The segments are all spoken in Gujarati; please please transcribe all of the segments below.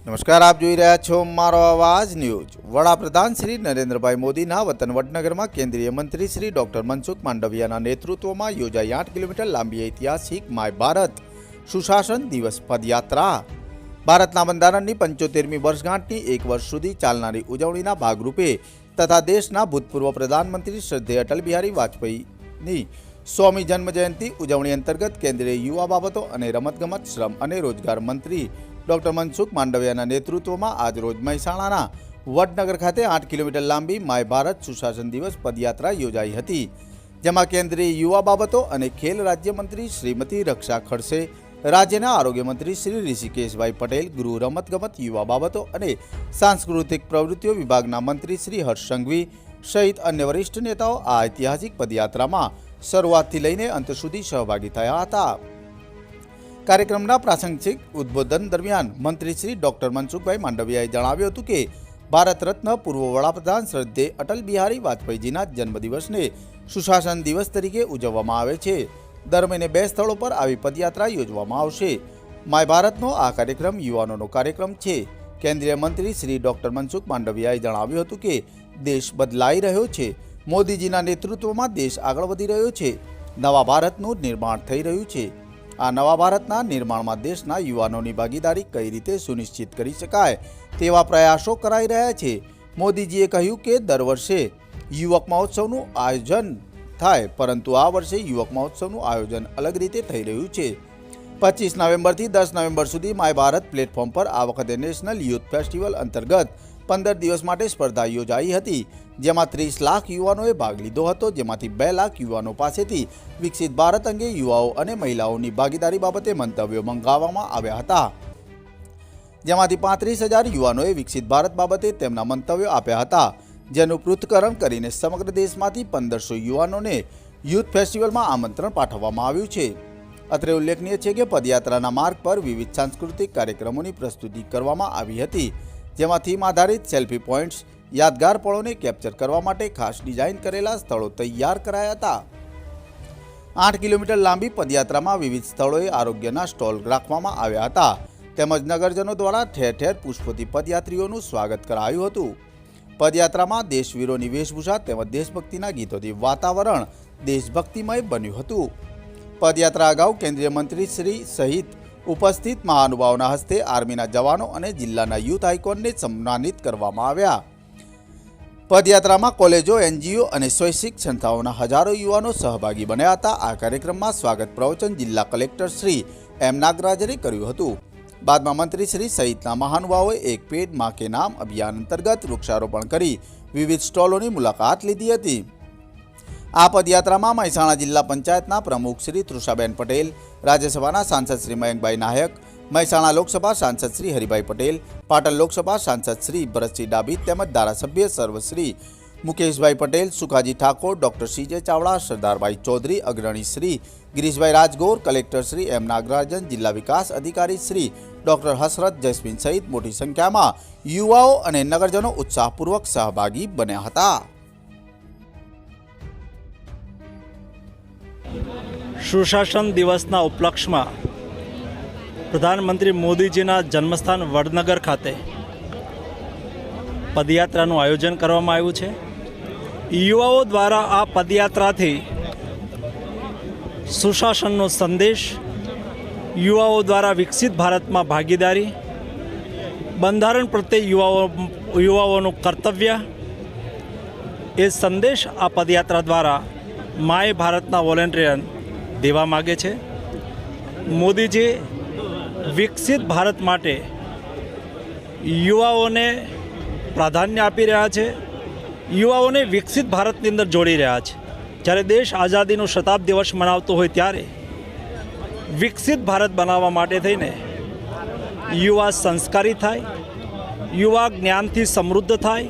નમસ્કાર, આપ જોઈ રહ્યા છો મારો અવાજ ન્યૂઝ. વડાપ્રધાન શ્રી નરેન્દ્રભાઈ મોદીના વતન વડનગરમાં કેન્દ્રીય મંત્રી શ્રી ડોક્ટર મનસુખ માંડવિયાના નેતૃત્વમાં યોજાઈ આઠ કિલોમીટર લાંબી ઐતિહાસિક માય ભારત સુશાસન દિવસ પદયાત્રા. ભારતના બંધારણની પંચોતેરમી વર્ષગાંઠની એક વર્ષ સુધી ચાલનારી ઉજવણીના ભાગરૂપે તથા દેશના ભૂતપૂર્વ પ્રધાનમંત્રી શ્રદ્ધેય અટલ બિહારી વાજપેયીની સોમી જન્મજયંતિ ઉજવણી અંતર્ગત કેન્દ્રીય યુવા બાબતો અને રમતગમત, શ્રમ અને રોજગાર મંત્રી ડોક્ટર મનસુખ માંડવિયાના નેતૃત્વમાં આજરોજ મહેસાણાના વડનગર ખાતે આઠ કિલોમીટર લાંબી માય ભારત સુશાસન દિવસ પદયાત્રા યોજાઈ હતી, જેમાં કેન્દ્રીય યુવા બાબતો અને ખેલ રાજ્યમંત્રી શ્રીમતી રક્ષા ખડસે, રાજ્યના આરોગ્ય મંત્રી શ્રી ઋષિકેશભાઈ પટેલ, ગૃહ રમતગમત, યુવા બાબતો અને સાંસ્કૃતિક પ્રવૃત્તિઓ વિભાગના મંત્રી શ્રી હર્ષ સંઘવી સહિત અન્ય વરિષ્ઠ નેતાઓ આ ઐતિહાસિક પદયાત્રામાં શરૂઆતથી લઈને અંત સુધી સહભાગી થયા હતા. કાર્યક્રમના પ્રાસંગિક ઉદ્બોધન દરમિયાન મંત્રી શ્રી ડોક્ટર મનસુખભાઈ માંડવિયાએ જણાવ્યું હતું કે ભારત રત્ન પૂર્વ વડાપ્રધાન શ્રદ્ધે અટલ બિહારી વાજપેયીજીના જન્મદિવસને સુશાસન દિવસ તરીકે ઉજવવામાં આવે છે. દર મહિને બે સ્થળો પર આવી પદયાત્રા યોજવામાં આવશે. માય ભારતનો આ કાર્યક્રમ યુવાનોનો કાર્યક્રમ છે. કેન્દ્રીય મંત્રી શ્રી ડોક્ટર મનસુખ માંડવિયાએ જણાવ્યું હતું કે દેશ બદલાઈ રહ્યો છે. મોદીજીના નેતૃત્વમાં દેશ આગળ વધી રહ્યો છે. નવા ભારતનું નિર્માણ થઈ રહ્યું છે. આ નવા ભારતના નિર્માણમાં દેશના યુવાનોની ભાગીદારી કઈ રીતે સુનિશ્ચિત કરી શકાય તેવા પ્રયાસો કરાઈ રહ્યા છે. મોદીજીએ કહ્યું કે દર વર્ષે યુવક મહોત્સવનું આયોજન થાય, પરંતુ આ વર્ષે યુવક મહોત્સવનું આયોજન અલગ રીતે થઈ રહ્યું છે. પચીસ નવેમ્બરથી દસ નવેમ્બર સુધી માય ભારત પ્લેટફોર્મ પર આ વખતે નેશનલ યુથ ફેસ્ટિવલ અંતર્ગત પંદર દિવસ માટે સ્પર્ધા યોજાઈ હતી. જેમાં ત્રીસ લાખ યુવાનોએ ભાગ લીધો હતો. જેમાંથી બે લાખ યુવાનો પાસેથી વિકસિત ભારત અંગે યુવાઓ અને મહિલાઓની ભાગીદારી બાબતે મંતવ્યો મંગાવવામાં આવ્યા હતા. જેમાંથી પાંત્રીસ હજાર યુવાનોએ વિકસિત ભારત બાબતે તેમના મંતવ્યો આપ્યા હતા. જેનું પૃથ્થકરણ કરીને સમગ્ર દેશમાંથી પંદરસો યુવાનોને યુથ ફેસ્ટિવલમાં આમંત્રણ પાઠવવામાં આવ્યું છે. અત્રે ઉલ્લેખનીય છે કે પદયાત્રાના માર્ગ પર વિવિધ સાંસ્કૃતિક કાર્યક્રમોની પ્રસ્તુતિ કરવામાં આવી હતી. જેમાં થીમ આધારિત સેલ્ફી પોઈન્ટ્સ યાદગાર પળોને કેપ્ચર કરવા માટે ખાસ ડિઝાઇન કરેલા સ્થળો તૈયાર કરાયા હતા આઠ કિલોમીટર લાંબી પદયાત્રામાં વિવિધ સ્થળોએ આરોગ્યના સ્ટોલ રાખવામાં આવ્યા હતા. તેમજ નગરજનો દ્વારા ઠેર ઠેર પુષ્પોથી પદયાત્રીઓનું સ્વાગત કરાયું હતું. પદયાત્રામાં દેશવીરોની વેશભૂષા તેમજ દેશભક્તિના ગીતોથી વાતાવરણ દેશભક્તિમય બન્યું હતું. પદયાત્રા અગાઉ કેન્દ્રીય મંત્રી શ્રી સહિત ઉપસ્થિત મહાનુભાવોના હસ્તે આર્મીના જવાનો અને જિલ્લાના યુથ આઇકોનને સન્માનિત કરવામાં આવ્યા. પદયાત્રામાં કોલેજો, એનજીઓ અને સ્વૈચ્છિક સંસ્થાઓના હજારો યુવાનો સહભાગી બન્યા હતા. આ કાર્યક્રમમાં સ્વાગત પ્રવચન જિલ્લા કલેક્ટર શ્રી એમ નાગરાજને કર્યું હતું. બાદમાં મંત્રી શ્રી સહિતના મહાનુભાવોએ એક પેડમાં કે નામ અભિયાન અંતર્ગત વૃક્ષારોપણ કરી વિવિધ સ્ટોલોની મુલાકાત લીધી હતી. આ પદયાત્રામાં મહેસાણા જિલ્લા પંચાયતના પ્રમુખ શ્રી તૃષાબેન પટેલ, રાજ્યસભાના સાંસદ શ્રી મયંકભાઈ નાયક મહેસાણા લોકસભા સાંસદ શ્રી હરિભાઈ પટેલ, પાટણ લોકસભા સાંસદ શ્રી ભરતસિંહ ડાભી તેમજ ધારાસભ્ય સર્વશ્રી મુકેશભાઈ પટેલ, સુખાજી ઠાકોર, ડોક્ટર સીજે ચાવડા, સરદારભાઈ ચૌધરી, અગ્રણી શ્રી ગિરીશભાઈ રાજગોર, કલેક્ટર શ્રી એમ નાગરાજન, જિલ્લા વિકાસ અધિકારી શ્રી ડોક્ટર હસરત જસ્મીન સહિત મોટી સંખ્યામાં યુવાઓ અને નગરજનો ઉત્સાહપૂર્વક સહભાગી બન્યા હતા. સુશાસન દિવસના ઉપલક્ષમાં પ્રધાનમંત્રી મોદીજીના જન્મસ્થાન વડનગર ખાતે પદયાત્રાનું આયોજન કરવામાં આવ્યું છે. યુવાઓ દ્વારા આ પદયાત્રાથી સુશાસનનો સંદેશ, યુવાઓ દ્વારા વિકસિત ભારતમાં ભાગીદારી, બંધારણ પ્રત્યે યુવાઓ, યુવાઓનું કર્તવ્ય, એ સંદેશ આ પદયાત્રા દ્વારા માય ભારતના વોલેન્ટિયર દેવા માગે છે. મોદીજી વિકસિત ભારત માટે યુવાઓને પ્રાધાન્ય આપી રહ્યા છે. યુવાઓને વિકસિત ભારતની અંદર જોડી રહ્યા છે. જ્યારે દેશ આઝાદીનો શતાબ્દી વર્ષ મનાવતો હોય ત્યારે વિકસિત ભારત બનાવવા માટે થઈને યુવા સંસ્કારી થાય, યુવા જ્ઞાનથી સમૃદ્ધ થાય,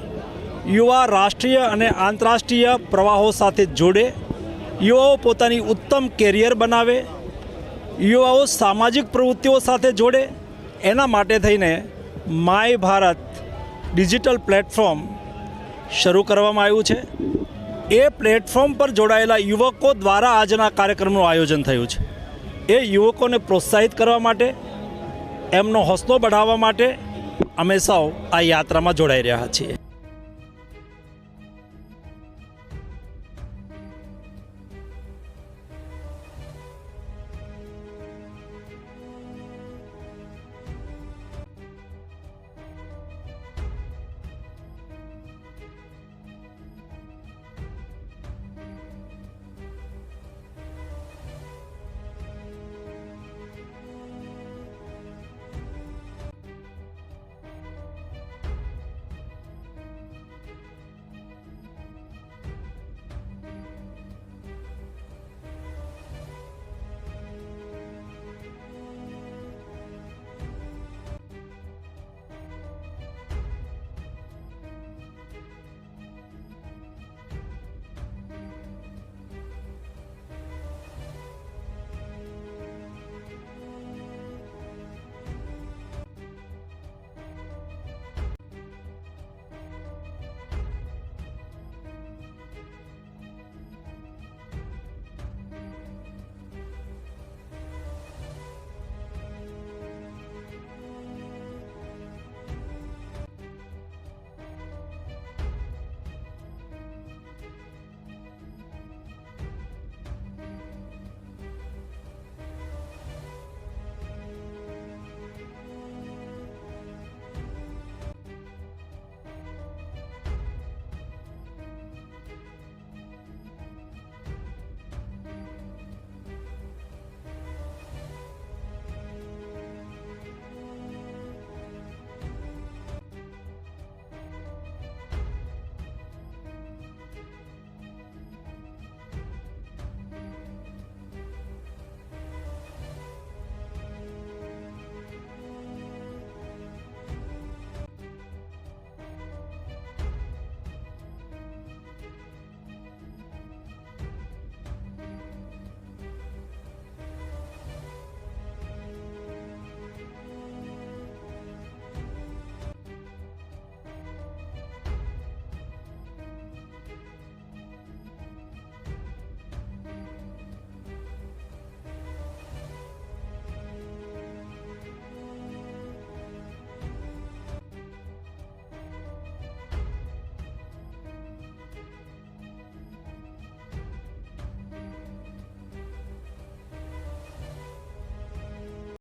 યુવા રાષ્ટ્રીય અને આંતરરાષ્ટ્રીય પ્રવાહો સાથે જોડે યુવાઓ પોતાની ઉત્તમ કેરિયર બનાવે યુવાઓ સામાજિક પ્રવૃત્તિઓ સાથે જોડે એના માટે થઈને માય ભારત ડિજિટલ પ્લેટફોર્મ શરૂ કરવામાં આવ્યું છે. એ પ્લેટફોર્મ પર જોડાયેલા યુવકો દ્વારા આજના કાર્યક્રમનું આયોજન થયું છે. એ યુવકોને પ્રોત્સાહિત કરવા માટે, એમનો હોસલો બઢાવવા માટે અમે સૌ આ યાત્રામાં જોડાઈ રહ્યા છીએ.